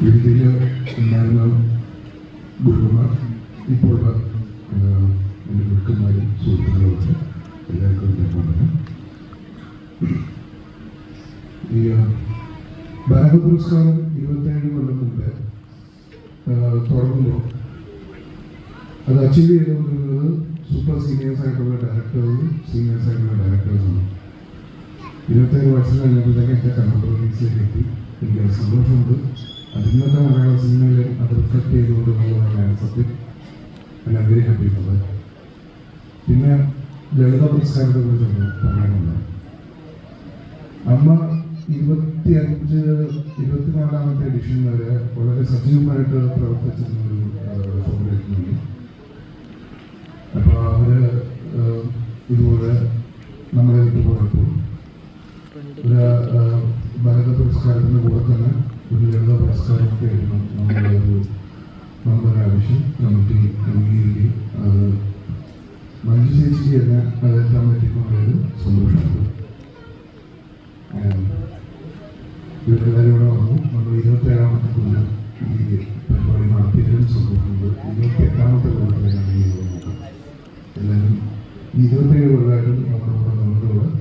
വേദിയിൽ ഉണ്ടായിരുന്ന ഗുരുമാർ ഇപ്പോഴുള്ള എന്റെ ഗുരുക്കന്മാരും സുഹൃത്തുക്കളുമൊക്കെ എല്ലാവർക്കും ഇതേപോലെ ഈ ആ, ഭാരത പുരസ്കാരം ഇരുപത്തേഴ് കൊല്ലം മുമ്പേ തുടങ്ങുമ്പോൾ അത് അച്ചീവ് ചെയ്തുകൊണ്ടിരുന്നത് സൂപ്പർ സീനിയേഴ്സ് ആയിട്ടുള്ള ഡയറക്ടേഴ്സും സീനിയേഴ്സ് ആയിട്ടുള്ള ഡയറക്ടേഴ്സാണ് ഇരുപത്തേഴ് വർഷം കഴിഞ്ഞപ്പോഴത്തേക്ക് എന്റെ കണ്ടംപററീസിലേക്ക് എത്തി. എനിക്ക് സന്തോഷമുണ്ട്. അത് ഇന്നത്തെ മലയാള സിനിമയിൽ അത് റിഫ്ലക്ട് ചെയ്തുകൊണ്ട് എന്നുള്ളതാണ് സത്യം. ഞാൻ വെരി ഹാപ്പി ഫോർ പിന്നെ ലളിത പുരസ്കാരത്തെ കുറിച്ച് പറയാനുണ്ട്. അമ്മ ഇരുപത്തി അഞ്ച് ഇരുപത്തിനാലാമത്തെ എഡിഷൻ വരെ വളരെ സജീവമായിട്ട് പ്രവർത്തിച്ചിരുന്ന ഒരു ഫൗണ്ടേഷൻ അപ്പോൾ അവർ ഇതുപോലെ നമ്മളെ വിട്ടു ഒരു ഭാരത പുരസ്കാരത്തിന് കൂടെ തന്നെ ഒരു ലളിത പുരസ്കാരമൊക്കെ ആയിരുന്നു നമ്മുടെ ഒരു നമ്മുടെ ആവശ്യം കമ്മിറ്റി അംഗീകരിക്കുകയും അത് മഞ്ജു ചേച്ചിക്ക് തന്നെ അതെത്താൻ പറ്റിക്കൊണ്ടത് സന്തോഷമുണ്ട് ഇവരെല്ലാവരും ഇവിടെ വന്നു. നമ്മൾ ഇരുപത്തേഴാമത്തെ കൊല്ലം ഈ പരിപാടി നടത്തിയതിനും സന്തോഷമുണ്ട്. ഇരുപത്തി എട്ടാമത്തെ കൊല്ലത്തിലാണ് ഈ എല്ലാവരും നമ്മുടെ ഇരുപത്തേഴ്